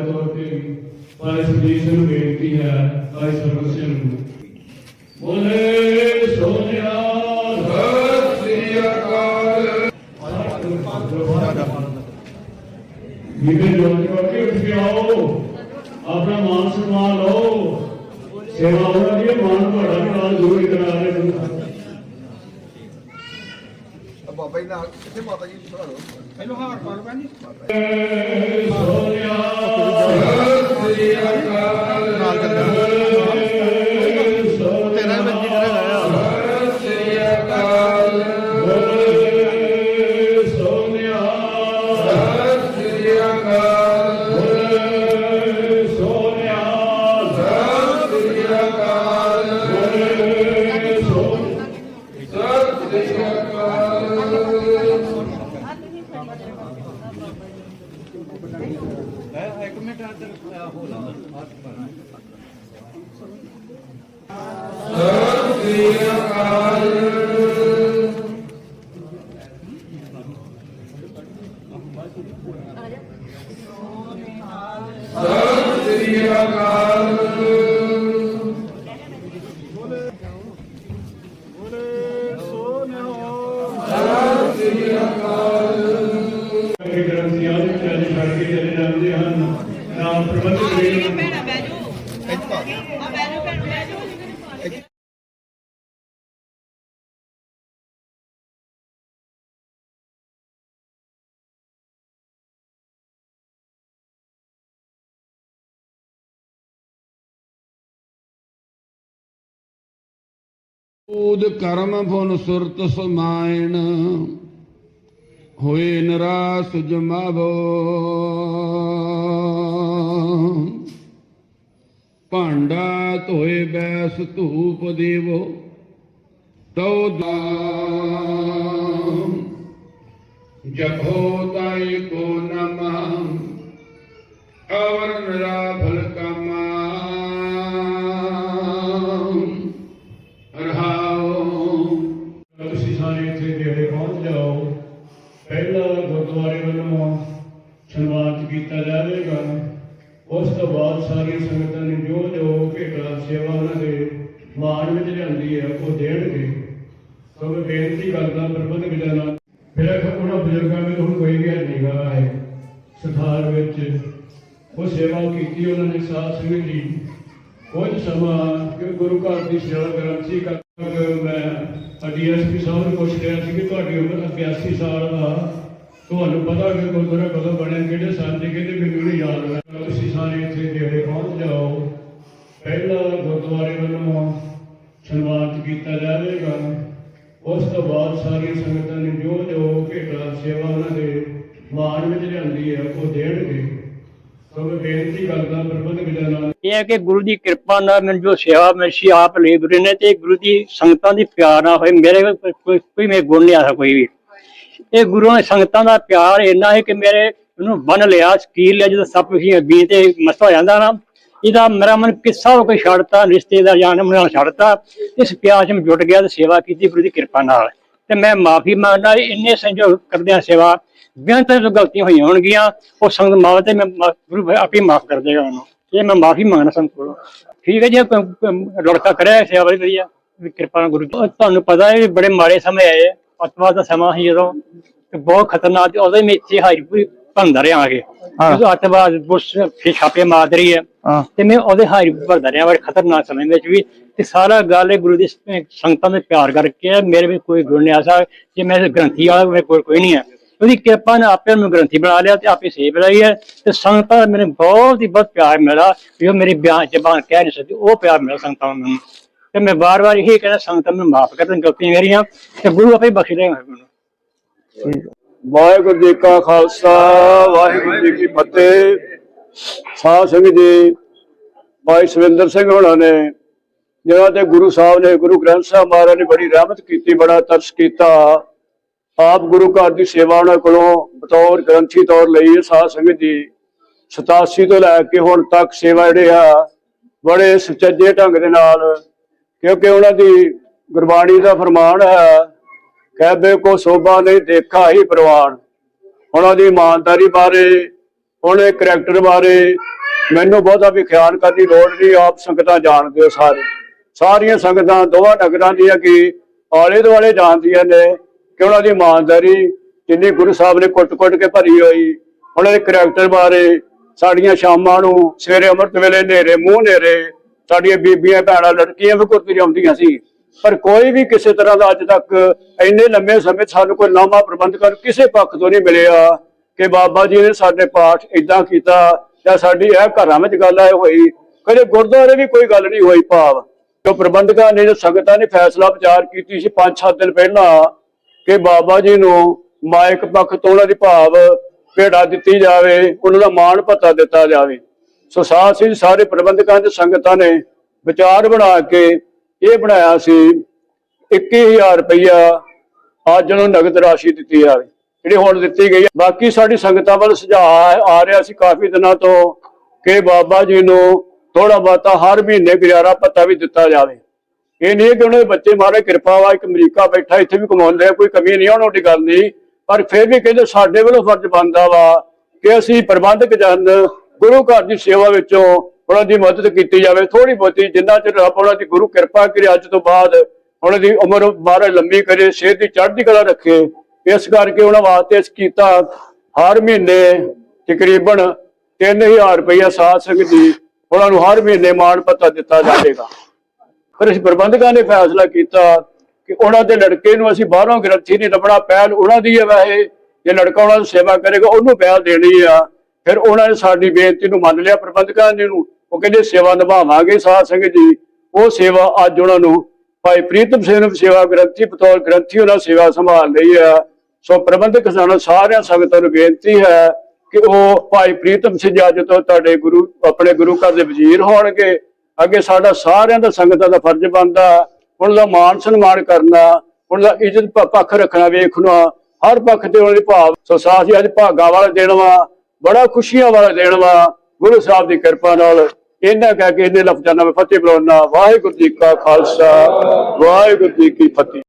ਦੇ ਤੌਰ ਤੇ ਭਾਈ ਸੁਦੀਸ਼ ਨੂੰ ਬੇਨਤੀ ਹੈ ਭਾਈ ਸਰਵਨ ਸਿੰਘ ਨੂੰ। ਬੋਲੇ ਸੋਨਿਆ ਸਤਿ ਅਕਾਲ। ਜਿਹਦੇ ਜੋਨ ਕਰਕੇ ਉੱਠ ਕੇ ਆਓ ਆਪਣਾ ਮਾਨ ਸਨਮਾਨ ਲਓ। ਸੇਵਾ ਉਹਨਾਂ ਦੀ ਮਾਨ ਤੁਹਾਡਾ ਵੀ ਨਾਲ ਜ਼ਰੂਰ ਕਰਾ ਰਹੇ ਬਾਬਾ ਜੀ ਨਾਲ ਕਿੱਥੇ ਮਾਤਾ ਜੀ ਨੂੰ ਪਹਿਲਾਂ ਹਾਰ ਪਾੜ ਪੈਣੀ ਇੱਕ ਮਿੰਟ ਇੱਧਰ ਹੋ ਲਾ ਸ੍ਰੀ ਅਕਾਲ। ਇਹ ਚਲੇ ਜਾਂਦੇ ਹਨ ਨਾਮ ਪ੍ਰਬੰਧਕ ਵੇਲੇ ਭੈਣਾ ਬਹਿ ਆ ਬਹਿ ਭੈਣ ਬਹਿ ਜਾਓ ਕਰਮ ਫੁਨ ਸੁਰਤ ਸਮਾਇਣ। ਹੋਏ ਨਰਾਸ ਜਮਾਵੋ। ਭਾਂਡਾ ਧੋਏ ਬੈਸ ਧੂਪ ਦੇਵੋ। ਤਉ ਦਾ ਜਪੋ ਤਾਈ ਕੋ ਨਮः। ਅਵਰ ਨਿਰਾਭਲ ਬਜ਼ੁਰਗਾਂ ਵਿੱਚ ਹੁਣ ਕੋਈ ਵੀ ਨਹੀਂਗਾ ਹੈ, ਸਥਾਨ ਵਿੱਚ ਉਹ ਸੇਵਾ ਕੀਤੀ, ਉਹਨਾਂ ਨੇ ਸਾਧ ਸੰਗਤ ਜੀ ਕੁਝ ਸਮਾਂ ਗੁਰੂ ਘਰ ਦੀ ਸੇਵਾ ਕਰਨ ਸੀ ਮੈਂ ਡੀਐਸਪੀ ਸਾਹਿਬ ਨੂੰ ਪੁੱਛ ਰਿਹਾ ਸੀ ਕਿ ਤੁਹਾਡੀ ਉਮਰ 81 ਸਾਲ ਦਾ। ਤੁਹਾਨੂੰ ਪਤਾ ਕਿ ਗੁਰਦੁਆਰਾ ਕਦੋਂ ਬਣਿਆ, ਕਿਹੜੇ ਸਾਲ ਦੇ, ਕਹਿੰਦੇ ਮੈਨੂੰ ਨਹੀਂ ਯਾਦ ਹੈ ਤੁਸੀਂ ਸਾਰੇ ਇੱਥੇ ਨੇੜੇ ਪਹੁੰਚ ਜਾਓ। ਪਹਿਲਾਂ ਗੁਰਦੁਆਰੇ ਵੱਲੋਂ ਸਨਮਾਨਿਤ ਕੀਤਾ ਜਾਵੇਗਾ। ਉਸ ਤੋਂ ਬਾਅਦ ਸਾਰੀ ਸੰਗਤਾਂ ਨੇ ਜੋ ਜੋ ਭੇਟਾ ਸੇਵਾ ਉਹਨਾਂ ਦੇ ਮਾਣ ਵਿੱਚ ਲਿਆਂਦੀ ਹੈ, ਉਹ ਦੇਣਗੇ। ਸੋ ਬੇਨਤੀ ਕਰਦਾ, ਪ੍ਰਬੰਧਕ ਜਨਾਂ ਇਹ ਹੈ ਕਿ ਗੁਰੂ ਦੀ ਕਿਰਪਾ ਨਾਲ ਮੈਨੂੰ ਜੋ ਸੇਵਾ ਮਿਲੀ ਆਪ ਲੇਬਰੇ ਨੇ ਤੇ ਗੁਰੂ ਦੀ ਸੰਗਤਾਂ ਦੀ ਪਿਆਰ ਨਾਲ ਹੋਏ। ਮੇਰੇ ਕੋਈ ਕੋਈ ਮੇਰੇ ਗੁਣ ਨਹੀਂ ਆਦਾ ਕੋਈ ਵੀ। ਇਹ ਗੁਰੂ ਨੇ ਸੰਗਤਾਂ ਦਾ ਪਿਆਰ ਇੰਨਾ ਹੈ ਕਿ ਮੇਰੇ ਉਹਨੂੰ ਬੰਨ ਲਿਆ, ਸਕੀਲ ਲਿਆ, ਜਦੋਂ ਸਭ ਕੁਝ ਬੀ ਤੇ ਮਸਤ ਹੋ ਜਾਂਦਾ ਨਾ। ਇਹਦਾ ਮੇਰਾ ਮਨ ਕਿੱਸਾ ਹੋ ਕੇ ਛੱਡਤਾ, ਰਿਸ਼ਤੇਦਾਰ ਜਾਣ ਨਾਲ ਛੱਡਤਾ। ਇਸ ਪਿਆਰ 'ਚ ਜੁਟ ਗਿਆ ਤੇ ਸੇਵਾ ਕੀਤੀ ਗੁਰੂ ਦੀ ਕਿਰਪਾ ਨਾਲ। ਤੇ ਮੈਂ ਮਾਫੀ ਮੰਗਦਾ ਇੰਨੇ ਸੰਜੋਗ ਕਰਦਿਆਂ ਸੇਵਾ। ਬੇਅੰਤ ਗਲਤੀਆਂ ਹੋਈਆਂ ਹੋਣਗੀਆਂ, ਉਹ ਸੰਗਤ ਮਾਵ ਤੇ ਮੈਂ ਗੁਰੂ ਆਪੇ ਮਾਫ ਕਰ ਦੇਗਾ ਉਹਨੂੰ। ਇਹ ਮੈਂ ਮਾਫੀ ਮੰਗਣਾ ਸੰਗਤ ਕੋਲੋਂ। ਠੀਕ ਹੈ ਜੀ ਲੜਕਾ ਕਰਿਆ ਸੇਵਾ ਬੜੀ ਵਧੀਆ ਕਿਰਪਾ ਨਾਲ ਗੁਰੂ ਦੀ। ਤੁਹਾਨੂੰ ਪਤਾ ਹੈ ਬੜੇ ਮਾੜੇ ਸਮੇਂ ਆਏ ਆ। ਅੱਤਵਾਦ ਦਾ ਸਮਾਂ ਸੀ ਜਦੋਂ, ਤੇ ਬਹੁਤ ਖਤਰਨਾਕ ਉਹਦੇ ਵਿੱਚ ਇੱਥੇ ਹਾਈ ਭੰਦਰ ਰਿਹਾ ਆਗੇ ਜਦੋਂ ਅੱਤਵਾਦ ਬੁਸ਼ ਫੇ ਛਾਪੇ ਮਾਰ ਰਹੀ ਹੈ ਤੇ ਮੈਂ ਉਹਦੇ ਹਾਈ ਭਰਦਾ ਰਿਹਾ ਬੜੇ ਖਤਰਨਾਕ ਸਮੇਂ ਵਿੱਚ ਵੀ। ਤੇ ਸਾਰਾ ਗੱਲ ਇਹ ਗੁਰੂ ਦੀ ਸੰਗਤਾਂ ਦੇ ਪਿਆਰ ਕਰਕੇ ਹੈ। ਮੇਰੇ ਵਿੱਚ ਕੋਈ ਗੁਣ ਨਹੀਂ ਜੇ ਮੈਂ ਗ੍ਰੰਥੀ ਵਾਲਾ ਮੇਰੇ ਕੋਲ ਕੋਈ ਨਹੀਂ ਹੈ। ਉਹਦੀ ਕਿਰਪਾ ਨੇ ਆਪੇ ਨੂੰ ਗ੍ਰੰਥੀ ਬਣਾ ਲਿਆ ਤੇ ਆਪੇ ਸੇਵ ਰਹੀ ਹੈ। ਤੇ ਸੰਗਤਾਂ ਦਾ ਮੈਨੂੰ ਬਹੁਤ ਹੀ ਬਹੁਤ ਪਿਆਰ ਮਿਲਾ ਜੋ ਮੇਰੀ ਬਿਆਨ ਜ਼ਬਾਨ ਕਹਿ ਨਹੀਂ ਸਕਦੀ। ਉਹ ਪਿਆਰ ਮਿਲਾ ਸੰਗਤਾਂ ਨੂੰ। ਤੇ ਮੈਂ ਵਾਰ-ਵਾਰ ਇਹੀ ਕਹਿੰਦਾ ਸੰਗਤਾਂ ਨੂੰ ਮਾਫ ਕਰ ਦੇਣ ਗਲਤੀਆਂ ਮੇਰੀਆਂ। ਤੇ ਗੁਰੂ ਆਪੇ ਬਖਸ਼ ਦੇਗਾ ਮੈਨੂੰ। ਵਾਹਿਗੁਰੂ ਜੀ ਕਾ ਖਾਲਸਾ, ਵਾਹਿਗੁਰੂ ਜੀ ਕੀ ਫਤਿਹ। ਸਾਧ ਸਿੰਘ ਜੀ, ਭਾਈ ਸਵਿੰਦਰ ਸਿੰਘ ਹੋਣਾ ਨੇ ਜਿਹਨਾਂ ਤੇ ਗੁਰੂ ਸਾਹਿਬ ਨੇ ਗੁਰੂ ਗ੍ਰੰਥ ਸਾਹਿਬ ਮਹਾਰਾਜ ਨੇ ਬੜੀ ਰਹਿਮਤ ਕੀਤੀ, ਬੜਾ ਤਰਸ ਕੀਤਾ, ਆਪ ਗੁਰੂ ਘਰ ਦੀ ਸੇਵਾ ਉਹਨਾਂ ਕੋਲੋਂ ਬਤੌਰ ਗ੍ਰੰਥੀ ਤੌਰ ਲਈ ਹੈ। ਸਾਧ ਸੰਗਤ ਜੀ 87 ਤੋਂ ਲੈ ਕੇ ਹੁਣ ਤੱਕ ਸੇਵਾ ਜਿਹੜੇ ਆ, ਬੜੇ ਸੁਚੱਜੇ ਢੰਗ ਦੇ ਨਾਲ, ਕਿਉਂਕਿ ਉਹਨਾਂ ਦੀ ਗੁਰਬਾਣੀ ਦਾ ਫਰਮਾਨ ਹੈ ਕਹਿਬੇ ਕੋ ਸੋਭਾ ਨਹੀਂ ਦੇਖਾ ਹੀ ਪ੍ਰਵਾਨ। ਉਹਨਾਂ ਦੀ ਇਮਾਨਦਾਰੀ ਬਾਰੇ ਉਹਨਾਂ ਦੇ ਕਰੈਕਟਰ ਬਾਰੇ ਮੈਨੂੰ ਬਹੁਤਾ ਵੀ ਖਿਆਲ ਕਰਨ ਦੀ ਲੋੜ ਨਹੀਂ, ਆਪ ਸੰਗਤਾਂ ਜਾਣਦੇ ਹੋ ਸਾਰੇ। ਸਾਰੀਆਂ ਸੰਗਤਾਂ, ਦੋਵਾਂ ਨਗਰਾਂ ਦੀਆਂ ਕਿ ਆਲੇ ਦੁਆਲੇ ਜਾਣਦੀਆਂ ਨੇ ਕਿ ਉਹਨਾਂ ਦੀ ਇਮਾਨਦਾਰੀ ਜਿੰਨੀ ਗੁਰੂ ਸਾਹਿਬ ਨੇ ਕੁੱਟ-ਕੁੱਟ ਕੇ ਭਰੀ ਹੋਈ। ਉਹਨਾਂ ਦੇ ਕਰੈਕਟਰ ਬਾਰੇ ਸਾਡੀਆਂ ਸ਼ਾਮਾਂ ਨੂੰ ਸਵੇਰੇ ਅੰਮ੍ਰਿਤ ਵੇਲੇ ਹਨੇਰੇ, ਮੂੰਹ ਹਨੇਰੇ, ਸਾਡੀਆਂ ਬੀਬੀਆਂ, ਭੈਣਾਂ, ਲੜਕੀਆਂ ਵੀ ਕੁਰਤੀ ਆਉਂਦੀਆਂ ਸੀ। ਪਰ ਕੋਈ ਵੀ ਕਿਸੇ ਤਰ੍ਹਾਂ ਦਾ ਅੱਜ ਤੱਕ ਇੰਨੇ ਲੰਮੇ ਸਮੇਂ ਸਾਨੂੰ ਕੋਈ ਨਾਮਾ ਪ੍ਰਬੰਧਕ ਕਿਸੇ ਪੱਖ ਤੋਂ ਨਹੀਂ ਮਿਲਿਆ ਕਿ ਬਾਬਾ ਜੀ ਨੇ ਸਾਡੇ ਪਾਠ ਇਦਾਂ ਕੀਤਾ ਜਾਂ ਸਾਡੀ ਇਹ ਘਰਾਂ ਵਿੱਚ ਗੱਲ ਆਏ ਹੋਈ। ਕਦੇ ਗੁਰਦੁਆਰੇ ਵੀ ਕੋਈ ਗੱਲ ਨਹੀਂ ਹੋਈ ਭਾਵ। ਜੋ ਪ੍ਰਬੰਧਕਾਂ ਨੇ, ਜੋ ਸੰਗਤਾਂ ਨੇ ਫੈਸਲਾ ਵਿਚਾਰ ਕੀਤੀ ਸੀ 5-7 ਦਿਨ ਪਹਿਲਾਂ ਕਿ ਬਾਬਾ ਜੀ ਨੂੰ ਮਾਇਕ ਪੱਖ ਤੋਂ ਉਹਨਾਂ ਦੀ ਭਾਵ ਭੇੜਾ ਦਿੱਤੀ ਜਾਵੇ, ਉਹਨਾਂ ਦਾ ਮਾਣ ਭੱਤਾ ਦਿੱਤਾ ਜਾਵੇ। ਸੋ ਸਾਥ ਸਿੰਘ ਸਾਰੇ ਪ੍ਰਬੰਧਕਾਂ ਤੇ ਸੰਗਤਾਂ ਨੇ ਵਿਚਾਰ ਬਣਾ ਕੇ ਇਹ ਬਣਾਇਆ ਸੀ 21000 ਰੁਪਇਆ ਅੱਜ ਨੂੰ ਨਗਦ ਰਾਸ਼ੀ ਦਿੱਤੀ ਜਾਵੇ ਜਿਹੜੀ ਹੁਣ ਦਿੱਤੀ ਗਈ ਬਾਕੀ ਸਾਡੀ ਸੰਗਤਾਂ ਵੱਲ ਸੁਝਾਅ ਆ ਰਿਹਾ ਸੀ ਕਾਫੀ ਦਿਨਾਂ ਤੋਂ ਕਿ ਬਾਬਾ ਜੀ ਨੂੰ ਥੋੜਾ ਬਹੁਤਾ ਹਰ ਮਹੀਨੇ ਗੁਜ਼ਾਰਾ ਭੱਤਾ ਵੀ ਦਿੱਤਾ ਜਾਵੇ। ਇਹ ਨਹੀਂ ਕਿ ਉਹਨਾਂ ਦੇ ਬੱਚੇ ਮਾਰੇ ਕਿਰਪਾ ਵਾ, ਇੱਕ ਅਮਰੀਕਾ ਬੈਠਾ, ਇੱਥੇ ਵੀ ਕਮਾਉਂਦੇ ਆ, ਕੋਈ ਕਮੀ ਨਹੀਂ ਉਹਨਾਂ ਦੀ ਗੱਲ ਨਹੀਂ। ਪਰ ਫਿਰ ਵੀ ਕਹਿੰਦੇ ਸਾਡੇ ਵੱਲੋਂ ਫਰਜ਼ ਬਣਦਾ ਵਾ ਕਿ ਅਸੀਂ ਪ੍ਰਬੰਧਕ ਜਨ, ਗੁਰੂ ਘਰ ਦੀ ਸੇਵਾ ਵਿੱਚੋਂ ਉਹਨਾਂ ਦੀ ਮਦਦ ਕੀਤੀ ਜਾਵੇ ਥੋੜੀ ਬਹੁਤੀ ਜਿੰਨਾ ਚਿਰ ਰੱਬ ਉਹਨਾਂ ਦੀ ਗੁਰੂ ਕਿਰਪਾ ਕਰੇ, ਅੱਜ ਤੋਂ ਬਾਅਦ ਉਹਨਾਂ ਦੀ ਉਮਰ ਬਾਰੇ ਲੰਮੀ ਕਰੇ, ਸਿਹਤ ਦੀ ਚੜ੍ਹਦੀ ਕਲਾ ਰੱਖੇ, ਇਸ ਕਰਕੇ ਉਹਨਾਂ ਵਾਸਤੇ ਇਸ ਕੀਤਾ ਹਰ ਮਹੀਨੇ ਤਕਰੀਬਨ 3000 ਰੁਪਇਆ ਸਾਧ ਸੰਗਤ ਦੀ ਉਹਨਾਂ ਨੂੰ ਹਰ ਮਹੀਨੇ ਮਾਣ ਪੱਤਾ ਦਿੱਤਾ ਜਾਵੇਗਾ। ਫਿਰ ਅਸੀਂ ਪ੍ਰਬੰਧਕਾਂ ਨੇ ਫੈਸਲਾ ਕੀਤਾ ਕਿ ਉਹਨਾਂ ਦੇ ਲੜਕੇ ਨੂੰ ਅਸੀਂ ਬਾਹਰੋਂ ਗ੍ਰੰਥੀ ਨਹੀਂ ਲੱਭਣਾ, ਪਹਿਲ ਉਹਨਾਂ ਦੀ ਹੈ ਵੈਸੇ, ਜੇ ਲੜਕਾ ਉਹਨਾਂ ਦੀ ਸੇਵਾ ਕਰੇਗਾ, ਉਹਨੂੰ ਪਹਿਲ ਦੇਣੀ ਆ। ਫਿਰ ਉਹਨਾਂ ਨੇ ਸਾਡੀ ਬੇਨਤੀ ਨੂੰ ਮੰਨ ਲਿਆ ਪ੍ਰਬੰਧਕਾਂ ਨੇ ਨੂੰ। ਉਹ ਕਹਿੰਦੇ ਸੇਵਾ ਨਿਭਾਵਾਂਗੇ ਸਾਧ ਸੰਗਤ ਜੀ। ਉਹ ਸੇਵਾ ਅੱਜ ਉਹਨਾਂ ਨੂੰ ਭਾਈ ਪ੍ਰੀਤਮ ਸਿੰਘ ਨੂੰ ਸੇਵਾ ਗ੍ਰੰਥੀ ਬਤੌਰ ਗ੍ਰੰਥੀ ਉਹਨਾਂ ਸੇਵਾ ਸੰਭਾਲ ਲਈ ਆ ਸੋ ਪ੍ਰਬੰਧਕ ਸਾਨੂੰ ਸਾਰਿਆਂ ਸੰਗਤਾਂ ਨੂੰ ਬੇਨਤੀ ਹੈ ਕਿ ਉਹ ਭਾਈ ਪ੍ਰੀਤਮ ਸਿੰਘ ਜੀ ਅੱਜ ਤੋਂ ਤੁਹਾਡੇ ਗੁਰੂ, ਆਪਣੇ ਗੁਰੂ ਘਰ ਦੇ ਵਜ਼ੀਰ ਹੋਣਗੇ। ਅੱਗੇ ਸਾਡਾ ਸਾਰਿਆਂ ਦਾ ਸੰਗਤਾਂ ਦਾ ਫਰਜ਼ ਬਣਦਾ, ਉਹਨਾਂ ਦਾ ਮਾਣ ਸਨਮਾਨ ਕਰਨਾ, ਉਹਨਾਂ ਦਾ ਇੱਜ਼ਤ ਪੱਖ ਰੱਖਣਾ, ਵੇਖਣਾ, ਹਰ ਪੱਖ ਤੇ ਉਹਨਾਂ ਦੀ ਭਾਵ। ਸੋ ਸਾਥੀ ਅੱਜ ਭਾਗਾ ਵਾਲਾ ਦਿਨ ਵਾ, ਬੜਾ ਖੁਸ਼ੀਆਂ ਵਾਲਾ ਦਿਨ ਵਾ, ਗੁਰੂ ਸਾਹਿਬ ਦੀ ਕਿਰਪਾ ਨਾਲ। ਇਹਨਾਂ ਕਹਿ ਕੇ ਇਹਨੇ ਲਫ਼ਜ਼ਾਂ ਨਾਲ ਮੈਂ ਫਤਿਹ ਬੁਲਾਉਣਾ ਵਾਹਿਗੁਰੂ ਜੀ ਕਾ ਖਾਲਸਾ, ਵਾਹਿਗੁਰੂ ਜੀ ਕੀ ਫਤਿਹ।